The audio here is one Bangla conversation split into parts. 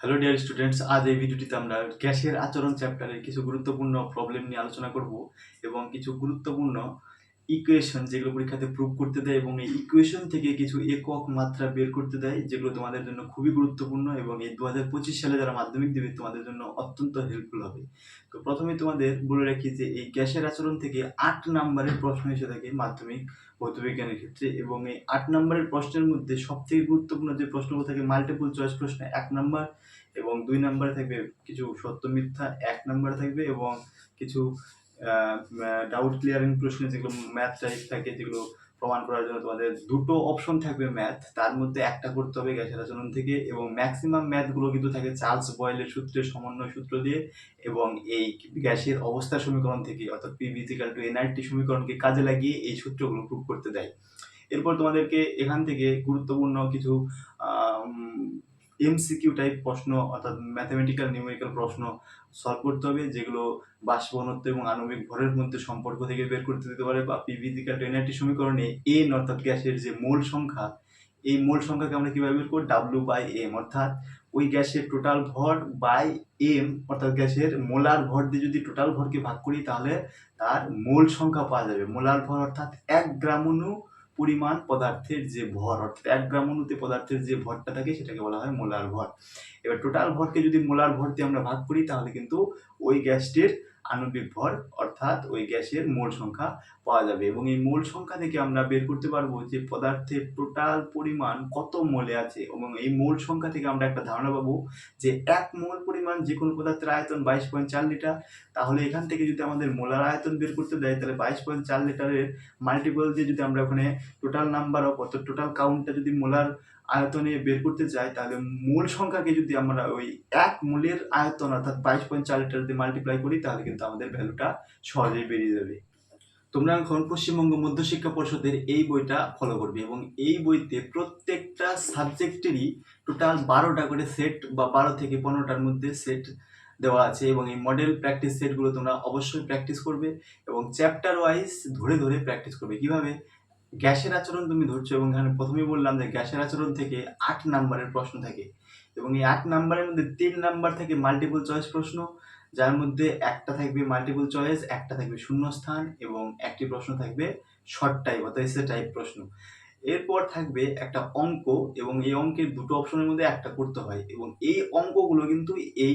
হ্যালো ডিয়ার স্টুডেন্টস আজ এই ভিডিওটিতে আমরা গ্যাসের আচরণ চ্যাপ্টারের কিছু গুরুত্বপূর্ণ প্রবলেম নিয়ে আলোচনা করব এবং কিছু গুরুত্বপূর্ণ ইকুয়েশন যেগুলো পরীক্ষাতে প্রুভ করতে দেয় এবং এই ইকুয়েশন থেকে কিছু একক মাত্রা বের করতে দেয়, যেগুলো তোমাদের জন্য খুবই গুরুত্বপূর্ণ এবং এই দু হাজার পঁচিশ সালে যারা মাধ্যমিক দেবে, তোমাদের জন্য অত্যন্ত হেল্পফুল হবে। তো প্রথমে তোমাদের বলে রাখি যে এই গ্যাসের আচরণ থেকে আট নম্বরের প্রশ্ন এসে থাকে মাধ্যমিক ভৌতবিজ্ঞানের ক্ষেত্রে এবং এই আট নম্বরের প্রশ্নের মধ্যে সবথেকে গুরুত্বপূর্ণ যে প্রশ্নগুলো থাকে মাল্টিপল চয়েস প্রশ্ন এক নম্বর এবং দুই নম্বরে থাকবে কিছু সত্য মিথ্যা এক নম্বরে থাকবে এবং কিছু ডাউট ক্লিয়ারিং প্রশ্ন যেগুলো ম্যাথ টাইপ থাকে, যেগুলো প্রমাণ করার জন্য তোমাদের দুটো অপশন থাকবে ম্যাথ তার মধ্যে একটা করতে হবে গ্যাসের আচরণ থেকে এবং ম্যাক্সিমাম ম্যাথগুলো কিন্তু থাকে চার্লস বয়েলের সূত্রে, সমন্বয় সূত্র দিয়ে এবং এই গ্যাসের অবস্থা সমীকরণ থেকে, অর্থাৎ পি ভিজিক্যাল টু এনআরটি সমীকরণকে কাজে লাগিয়ে এই সূত্রগুলো প্রুভ করতে দেয়। এরপর তোমাদেরকে এখান থেকে গুরুত্বপূর্ণ কিছু এমসিকিউ টাইপ প্রশ্ন, অর্থাৎ ম্যাথামেটিক্যাল নিউমেরিক্যাল প্রশ্ন সলভ করতে হবে, যেগুলো বাষ্প ঘনত্ব এবং আণবিক ভরের মধ্যে সম্পর্ক থেকে বের করতে দিতে পারে বা পিভিজিক্যাল এনআরটি সমীকরণে এন অর্থাৎ গ্যাসের যে মোল সংখ্যা, এই মোল সংখ্যাকে আমরা কীভাবে বের করব? ডাব্লু বাই এম অর্থাৎ ওই গ্যাসের টোটাল ভর বাই এম অর্থাৎ গ্যাসের মোলার ভর দিয়ে যদি টোটাল ভরকে ভাগ করি, তাহলে তার মোল সংখ্যা পাওয়া যাবে। মোলার ভর অর্থাৎ এক গ্রাম অনু পরিমাণ পদার্থের যে ভর, অর্থাৎ এক গ্রাম অনুতে পদার্থের যে ভরটা থাকে সেটাকে বলা হয় মোলার ভর। এবার টোটাল ভরকে যদি মোলার ভর দিয়ে আমরা ভাগ করি, তাহলে কিন্তু ওই গ্যাসটির আণবিক ভর অর্থাৎ ওই গ্যাসের মোল সংখ্যা পাওয়া যাবে। এবং এই মোল সংখ্যা থেকে আমরা বের করতে পারব যে পদার্থের টোটাল পরিমাণ কত মোলে আছে। এবং এই মোল সংখ্যা থেকে আমরা একটা ধারণা পাবো যে এক মোল পরিমাণ যে কোনো পদার্থের আয়তন বাইশ পয়েন্ট চার লিটার, তাহলে এখান থেকে যদি আমাদের মোলার আয়তন বের করতে দেয়, তাহলে বাইশ পয়েন্ট চার লিটারের মাল্টিপল দিয়ে যদি আমরা ওখানে টোটাল নাম্বার অফ অর্থাৎ টোটাল কাউন্টটা যদি মোলার আয়তনে বের করতে চাই তাহলে মূল সংখ্যাকে যদি আমরা ওই এক মূলের আয়তন অর্থাৎ বাইশ পয়েন্ট চার লিটার দিয়ে মাল্টিপ্লাই করি, তাহলে কিন্তু আমাদের ভ্যালুটা সহজেই বেরিয়ে যাবে। তোমরা এখন পশ্চিমবঙ্গ মধ্যশিক্ষা পরিষদের এই বইটা ফলো করবে এবং এই বইতে প্রত্যেকটা সাবজেক্টেরই টোটাল বারোটা করে সেট বা বারো থেকে পনেরোটার মধ্যে সেট দেওয়া আছে এবং এই মডেল প্র্যাকটিস সেটগুলো তোমরা অবশ্যই প্র্যাকটিস করবে এবং চ্যাপ্টার ওয়াইজ ধরে ধরে প্র্যাকটিস করবে। কীভাবে? গ্যাসের আচরণ তুমি ধরছো এবং এখানে প্রথমেই বললাম যে গ্যাসের আচরণ থেকে আট নাম্বারের প্রশ্ন থাকে। এবং এই আট নাম্বারের মধ্যে তিন নাম্বার থেকে মাল্টিপল চয়েস প্রশ্ন, যার মধ্যে একটা থাকবে মাল্টিপল চয়েস একটা থাকবে শূন্যস্থান এবং একটি প্রশ্ন থাকবে শর্ট টাইপ অর্থাৎ এসে টাইপ প্রশ্ন। এরপর থাকবে একটা অঙ্ক এবং এই অঙ্কের দুটো অপশনের মধ্যে একটা করতে হয় এবং এই অঙ্কগুলো কিন্তু এই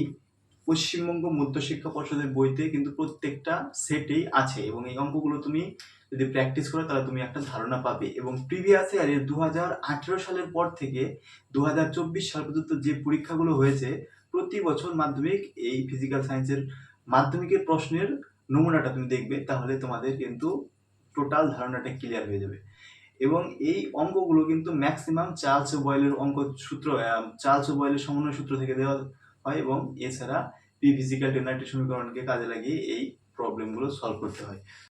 পশ্চিমবঙ্গ মধ্যশিক্ষা পর্ষদের বইতে কিন্তু প্রত্যেকটা সেটেই আছে এবং এই অঙ্কগুলো তুমি যদি প্র্যাকটিস করো, তাহলে তুমি একটা ধারণা পাবে। এবং প্রিভিয়াস ইয়ারে দু সালের পর থেকে দু হাজার চব্বিশ সাল পর্যন্ত যে পরীক্ষাগুলো হয়েছে, প্রতি বছর মাধ্যমিক এই ফিজিক্যাল সায়েন্সের মাধ্যমিকের প্রশ্নের নমুনাটা তুমি দেখবে, তাহলে তোমাদের কিন্তু টোটাল ধারণাটা ক্লিয়ার হয়ে যাবে। এবং এই অঙ্কগুলো কিন্তু ম্যাক্সিমাম চার্লস বয়েলের অঙ্ক সূত্র চার্লস বয়েলের সমন্বয় সূত্র থেকে দেওয়া হয় এবং এছাড়া পি ফিজিক্যাল ডেনার্টি সমীকরণকে কাজে লাগিয়ে এই প্রবলেমগুলো সলভ করতে হয়।